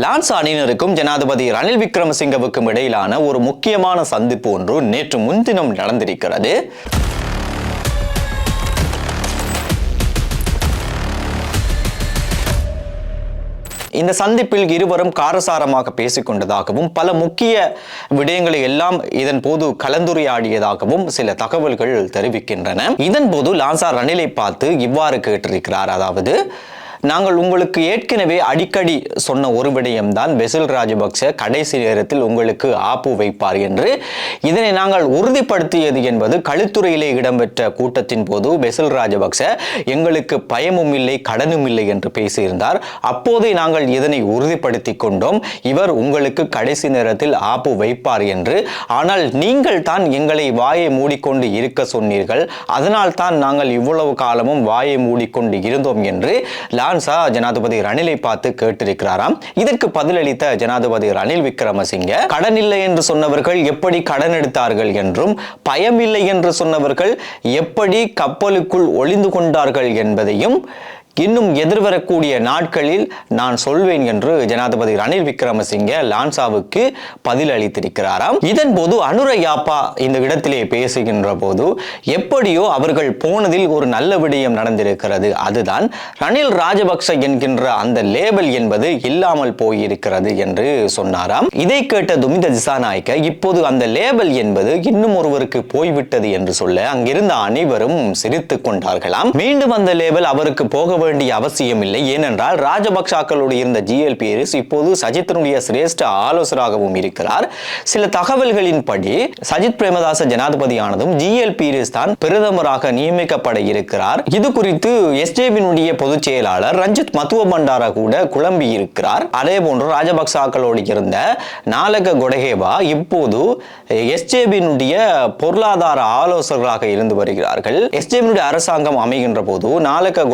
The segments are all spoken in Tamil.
லான்ஸ் அணியினருக்கும் ஜனாதிபதி ரணில் விக்ரமசிங்கவுக்கும் இடையிலான ஒரு முக்கியமான சந்திப்பு ஒன்று நேற்று முன்தினம் நடந்திருக்கிறது. இந்த சந்திப்பில் இருவரும் காரசாரமாக பேசிக்கொண்டதாகவும் பல முக்கிய விடயங்களை எல்லாம் இதன் போது கலந்துரையாடியதாகவும் சில தகவல்கள் தெரிவிக்கின்றன. இதன் போது லான்சா ரணிலை பார்த்து இவ்வாறு கேட்டிருக்கிறார். அதாவது நாங்கள் உங்களுக்கு ஏற்கனவே அடிக்கடி சொன்ன ஒரு விடயம்தான் பெசில் ராஜபக்ச கடைசி நேரத்தில் உங்களுக்கு ஆப்பு வைப்பார் என்று. இதனை நாங்கள் உறுதிப்படுத்தியது என்பது கழுத்துறையிலே இடம்பெற்ற கூட்டத்தின் போது வெசில் ராஜபக்ச எங்களுக்கு பயமும் இல்லை கடனும் இல்லை என்று பேசியிருந்தார். அப்போதே நாங்கள் இதனை உறுதிப்படுத்தி கொண்டோம். இவர் உங்களுக்கு கடைசி நேரத்தில் ஆப்பு வைப்பார் என்று. ஆனால் நீங்கள் தான் எங்களை வாயை மூடிக்கொண்டு இருக்க சொன்னீர்கள். அதனால் தான் நாங்கள் இவ்வளவு காலமும் வாயை மூடிக்கொண்டு இருந்தோம் என்று. லான்சா ஜனாதிபதி ரணிலை பார்த்து கேட்டிருக்கிறாராம்? இதற்கு பதிலளித்த ஜனாதிபதி ரணில் விக்ரமசிங்க கடன் இல்லை என்று சொன்னவர்கள் எப்படி கடன் எடுத்தார்கள் என்றும் பயம் இல்லை என்று சொன்னவர்கள் எப்படி கப்பலுக்குள் ஒளிந்து கொண்டார்கள் என்பதையும் இன்னும் எதிர்வரக்கூடிய நாட்களில் நான் சொல்வேன் என்று ஜனாதிபதி ரணில் விக்ரமசிங்க லான்சாவுக்கு பதில் அளித்திருக்கிறாராம் இதன் போது அனுர யாப்பா இந்த இடத்திலே பேசுகின்ற போது எப்படியோ அவர்கள் போனதில் ஒரு நல்ல விடயம் நடந்திருக்கிறது. அதுதான் ரணில் ராஜபக்ச என்கின்ற அந்த லேபல் என்பது இல்லாமல் போயிருக்கிறது என்று சொன்னாராம். இதை கேட்ட துமித திசாநாயக்க இப்போது அந்த லேபல் என்பது இன்னும் ஒருவருக்கு போய்விட்டது என்று சொல்ல அங்கிருந்த அனைவரும் சிரித்துக் கொண்டார்களாம். மீண்டும் அந்த லேபல் அவருக்கு போக வேண்டிய அவசியம் இல்லை ஏனென்றால் ராஜபக்சாக்களோடு இருந்த ஜிஎல் பியரிஸ் இப்போது சஜித்தினுடைய சிரேஷ்ட ஆலோசராகவும் இருக்கிறார். சில தகவல்களின்படி சஜித் பிரேமதாச ஜனாதிபதியானதும் ஜிஎல்பிஎஸ் தான் பிரதமராக நியமிக்கப்பட இருக்கிறார். இது குறித்து எஸ்ஜேபியினுடைய பொதுச் செயலாளர் ரஞ்சித் மத்துவ பண்டாரா கூட குழம்பி இருக்கிறார். அதே போன்று ராஜபக்சாக்களோடு இருந்த நாலக கொடகேவா இப்போது எஸ்ஜேபியினுடைய பொருளாதார ஆலோசகராக இருந்து வருகிறார்கள். எஸ்ஜேபியினுடைய அரசாங்கம் அமைகின்ற போது நாலக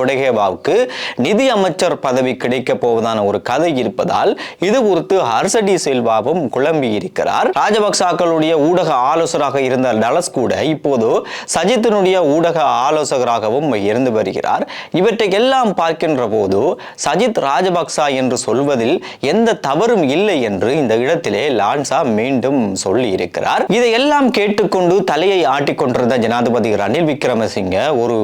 கொடகேவாவுக்கு நிதி அமைச்சர் பதவி கிடைக்க போவதான ஒரு கதை இருப்பதால் இது குறித்து ஹர்சடி செல்வாவும் குழம்பி இருக்கிறார். ராஜபக்சாக்களுடைய ஊடக ஆலோசகராக இருந்த டலஸ் கூட இப்போது சஜித்தினுடைய ஊடக ஆலோசகராகவும் இருந்து வருகிறார். இவற்றை எல்லாம் பார்க்கின்ற போது சஜித் ராஜபக்சா என்று சொல்வதில் எந்த தவறும் இல்லை என்று இந்த இடத்திலே லான்சா மீண்டும் சொல்லி இருக்கிறார் இதையெல்லாம் கேட்டுக்கொண்டு தலையை ஆட்டிக்கொண்டிருந்த ஜனாதிபதி ரணில் விக்ரமசிங்க ஒரு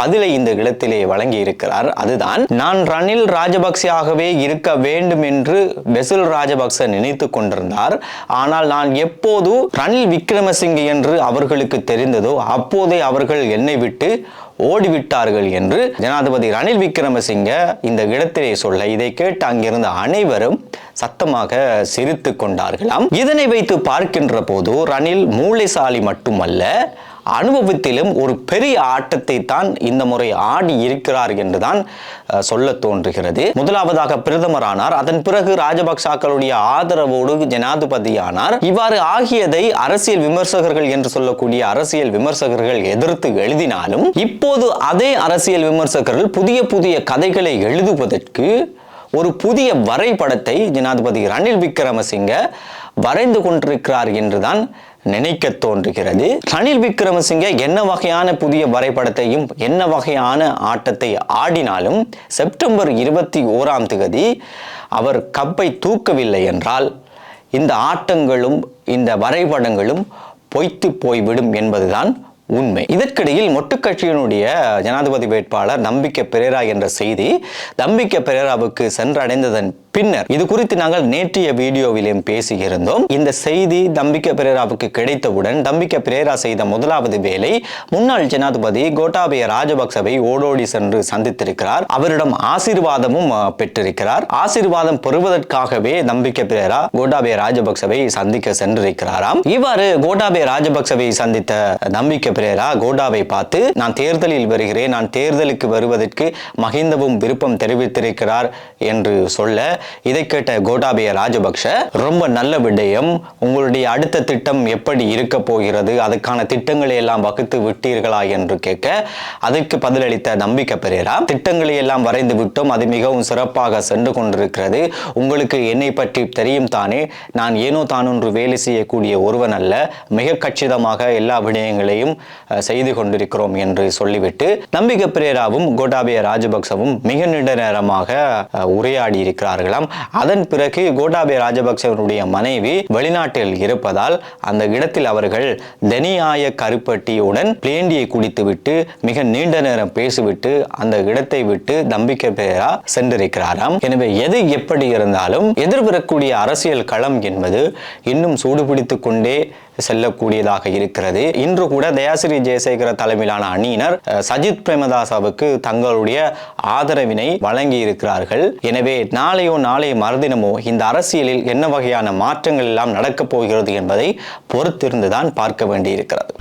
பதிலை இந்த இடத்திலே வழங்கி இருக்கிறார் அதுதான் நான் ரணில் ராஜபக்சேயாகவே இருக்க வேண்டும் என்று பெசில் ராஜபக்ச நினைத்து கொண்டிருந்தார். ஆனால் நான் எப்போது ரணில் விக்ரமசிங்கே என்று அவர்களுக்கு தெரிந்ததோ அப்போதே அவர்கள் என்னை விட்டு ஓடிவிட்டார்கள் என்று ஜனாதிபதி ரணில் விக்ரமசிங்க இந்த இடத்திலே சொல்ல இதை கேட்டு அங்கிருந்த அனைவரும் சத்தமாக சிரித்து கொண்டார்களாம். இதனை வைத்து பார்க்கின்ற போது ரணில் மூளைசாலி மட்டுமல்ல அனுபவத்திலும் ஒரு பெரிய ஆட்டத்தை தான் இந்த முறை ஆடி இருக்கிறார் என்றுதான் சொல்ல தோன்றுகிறது. முதலாவதாக பிரதமரானார். அதன் பிறகு ராஜபக்சாக்களுடைய ஆதரவோடு ஜனாதிபதியானார். இவ்வாறு ஆகியதை அரசியல் விமர்சகர்கள் என்று சொல்லக்கூடிய அரசியல் விமர்சகர்கள் எதிர்த்து எழுதினாலும் இப்போது அதே அரசியல் விமர்சகர்கள் புதிய புதிய கதைகளை எழுதுவதற்கு ஒரு புதிய வரைபடத்தை ஜனாதிபதி ரணில் விக்ரமசிங்க வரைந்து கொண்டிருக்கிறார் என்றுதான் நினைக்க தோன்றுகிறது. ரணில் விக்ரமசிங்கே என்ன வகையான புதிய வரைபடத்தையும் என்ன வகையான ஆட்டத்தை ஆடினாலும் செப்டம்பர் இருபத்தி ஓராம் தேதி அவர் கப்பை தூக்கவில்லை என்றால் இந்த ஆட்டங்களும் இந்த வரைபடங்களும் பொய்த்து போய்விடும் என்பதுதான் உண்மை. இதற்கிடையில் மொட்டுக்கட்சியினுடைய ஜனாதிபதி வேட்பாளர் நம்பிக்கை பெரேரா என்ற செய்தி நம்பிக்கை பெரேராவுக்கு சென்றடைந்ததன் பின்னர் இது குறித்து நாங்கள் நேற்றைய வீடியோவிலும் பேசியிருந்தோம். இந்த செய்தி தம்பிக்க பிரேராவுக்கு கிடைத்தவுடன் தம்பிக்க பிரேரா செய்த முதலாவது வேலை முன்னாள் ஜனாதிபதி கோட்டாபய ராஜபக்சவை ஓடோடி சென்று சந்தித்திருக்கிறார். அவரிடம் ஆசீர்வாதமும் பெற்றிருக்கிறார். ஆசீர்வாதம் பெறுவதற்காகவே நம்பிக்கை பிரேரா கோட்டாபய ராஜபக்சவை சந்திக்க சென்றிருக்கிறாராம். இவ்வாறு கோட்டாபய ராஜபக்சவை சந்தித்த நம்பிக்கை பிரேரா கோடாவை பார்த்து நான் தேர்தலில் வருகிறேன் நான் தேர்தலுக்கு வருவதற்கு மகிந்தவும் விருப்பம் தெரிவித்திருக்கிறார் என்று சொல்ல இதை கேட்ட கோட்டாபய ராஜபக்ஷ ரொம்ப நல்ல விடயம். உங்களுடைய அடுத்த திட்டம் எப்படி இருக்க போகிறது? அதுக்கான திட்டங்களை எல்லாம் வகுத்து விட்டீர்களா? என்று கேட்க அதற்கு பதிலளித்த நம்பிக்கை பெரேரா திட்டங்களை எல்லாம் வரைந்து விட்டோம். அது மிகவும் சிறப்பாக சென்று கொண்டிருக்கிறது. உங்களுக்கு என்னை பற்றி தெரியும் தானே. நான் ஏனோ தானொன்று வேலை செய்யக்கூடிய ஒருவன் அல்ல. மிக கச்சிதமாக எல்லா விடயங்களையும் செய்து கொண்டிருக்கிறோம் என்று சொல்லிவிட்டு நம்பிக்கை பிரேராவும் கோட்டாபய ராஜபக்சவும் மிக நீண்ட நேரமாக உரையாடி இருக்கிறார்களாம். அதன் பிறகு கோட்டாபய ராஜபக்சவனுடைய மனைவி வெளிநாட்டில் இருப்பதால் அந்த இடத்தில் அவர்கள் தனியாய கருப்பட்டியுடன் பிளேண்டியை குடித்துவிட்டு மிக நீண்ட நேரம் பேசிவிட்டு அந்த இடத்தை விட்டு நம்பிக்கை பேரா சென்றிருக்கிறாராம். எனவே எது எப்படி இருந்தாலும் எதிர்வரக்கூடிய அரசியல் களம் என்பது இன்னும் சூடுபிடித்துக் கொண்டே செல்லக்கூடியதாக இருக்கிறது. இன்று கூட தயாசிரி ஜெயசேகர தலைமையிலான அணியினர் சஜித் பிரேமதாசாவுக்கு தங்களுடைய ஆதரவினை வழங்கி இருக்கிறார்கள் எனவே நாளையோ நாளைய மறுதினமோ இந்த அரசியலில் என்ன வகையான மாற்றங்கள் எல்லாம் நடக்கப் போகிறது என்பதை பொறுத்திருந்துதான் பார்க்க வேண்டியிருக்கிறது.